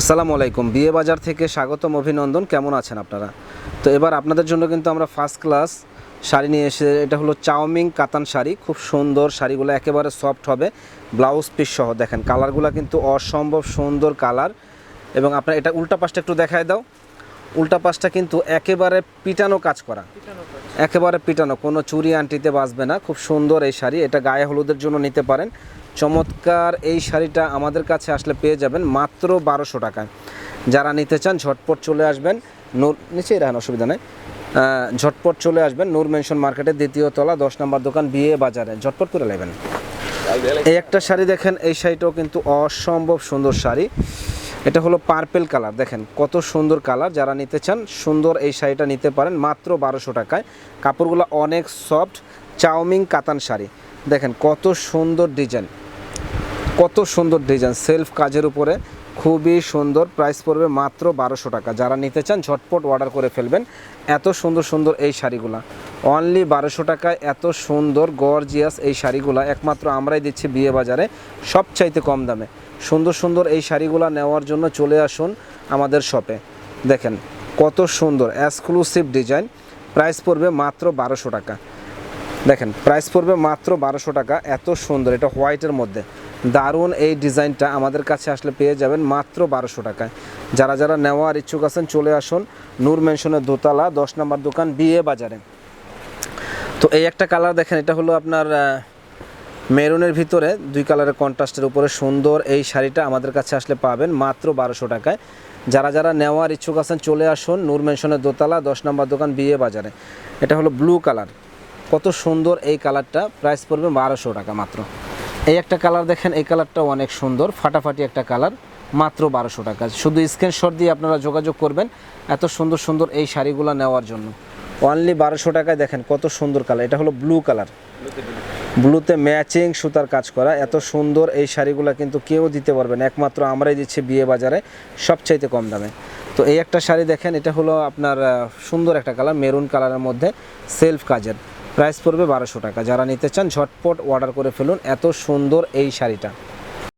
আসসালামু আলাইকুম। বিয়ে বাজার থেকে স্বাগতম, অভিনন্দন। কেমন আছেন আপনারা? তো এবার আপনাদের জন্য কিন্তু আমরা ফার্স্ট ক্লাস শাড়ি নিয়ে এসে, এটা হলো চাউমিং কাতান শাড়ি। খুব সুন্দর শাড়িগুলো, একেবারে সফট হবে। ব্লাউজ পিস সহ, দেখেন কালারগুলো কিন্তু অসম্ভব সুন্দর কালার এবং আপনার এটা উল্টা পাশটা একটু দেখায় দাও। উল্টা পাশটা কিন্তু একেবারে পিটানো কাজ করা। একেবারে পিটানো, কোনো চুরি আন্টিতে বাঁচবে না। খুব সুন্দর এই শাড়ি। এটা গায়ে হলুদের জন্য নিতে পারেন। চমৎকার এই শাড়িটা আমাদের কাছে আসলে পেয়ে যাবেন মাত্র বারোশো টাকায়। যারা নিতে চান, ঝটপট চলে আসবেন। নূর নিচেই রাখেন, অসুবিধা নেই। ঝটপট চলে আসবেন নূর মেনশন মার্কেটের দ্বিতীয় তলা, দশ নম্বর দোকান, বিয়ে বাজারে। ঝটপট করে নেবেন। এই একটা শাড়ি দেখেন, এই শাড়িটাও কিন্তু অসম্ভব সুন্দর শাড়ি। এটা হলো পার্পেল কালার দেখেন কত সুন্দর কালার যারা নিতে চান, সুন্দর এই শাড়িটা নিতে পারেন মাত্র বারোশো টাকায়। কাপড়গুলো অনেক সফট চাউমিং কাতান শাড়ি। দেখেন, কত সুন্দর ডিজাইন। কত সুন্দর ডিজাইন। সেলফ কাজের উপরে খুবই সুন্দর প্রাইস পড়বে মাত্র বারোশো টাকা। যারা নিতে চান, ঝটপট অর্ডার করে ফেলবেন। এত সুন্দর সুন্দর এই শাড়িগুলা। অনলি বারোশো টাকায় এত সুন্দর গর্জিয়াস এই শাড়িগুলা। একমাত্র আমরাই দিচ্ছি বিয়ে বাজারে, সবচাইতে কম দামে। সুন্দর সুন্দর এই শাড়িগুলা নেওয়ার জন্য চলে আসুন আমাদের শপে। দেখেন, কত সুন্দর এক্সক্লুসিভ ডিজাইন প্রাইস পড়বে মাত্র বারোশো টাকা। দেখেন প্রাইস পড়বে মাত্র বারোশো টাকা, এত সুন্দর, এটা হোয়াইটের মধ্যে। দারুণ এই ডিজাইনটা আমাদের কাছে আসলে পেয়ে যাবেন মাত্র বারোশো টাকায়। যারা যারা নেওয়ার ইচ্ছুক আছেন, চলে আসুন নূর মেনশনের দোতলা, দশ নম্বর দোকান, বিয়ে বাজারে। তো এই একটা কালার দেখেন, এটা হলো আপনার মেরুনের ভিতরে, দুই কালারের কন্ট্রাস্টের উপরে সুন্দর এই শাড়িটা আমাদের কাছে আসলে পাবেন মাত্র বারোশো টাকায়। যারা যারা নেওয়ার ইচ্ছুক আছেন, চলে আসুন নূর মেনশনের দোতলা, দশ নম্বর দোকান, বিয়ে বাজারে। এটা হলো ব্লু কালার কত সুন্দর এই কালারটা প্রাইস পড়বে বারোশো টাকা মাত্র। এই একটা কালার দেখেন, এই কালারটাও অনেক সুন্দর, ফাটাফাটি একটা কালার, মাত্র বারোশো টাকা। শুধু স্ক্রিনশট দিয়ে আপনারা যোগাযোগ করবেন এত সুন্দর সুন্দর এই শাড়িগুলো নেওয়ার জন্য। অনলি বারোশো টাকায় দেখেন কত সুন্দর কালার, এটা হলো ব্লু কালার। ব্লুতে ম্যাচিং সুতার কাজ করা, এত সুন্দর এই শাড়িগুলো কিন্তু কেউ দিতে পারবে না, একমাত্র আমরাই দিচ্ছি বিয়ে বাজারে সবচাইতে কম দামে। তো এই একটা শাড়ি দেখেন, এটা হলো আপনার সুন্দর একটা কালার, মেরুন কালারের মধ্যে সেলফ কাজের প্রাইস পড়বে বারোশো টাকা। যারা নিতে চান, ঝটপট অর্ডার করে ফেলুন। এত সুন্দর এই শাড়িটা।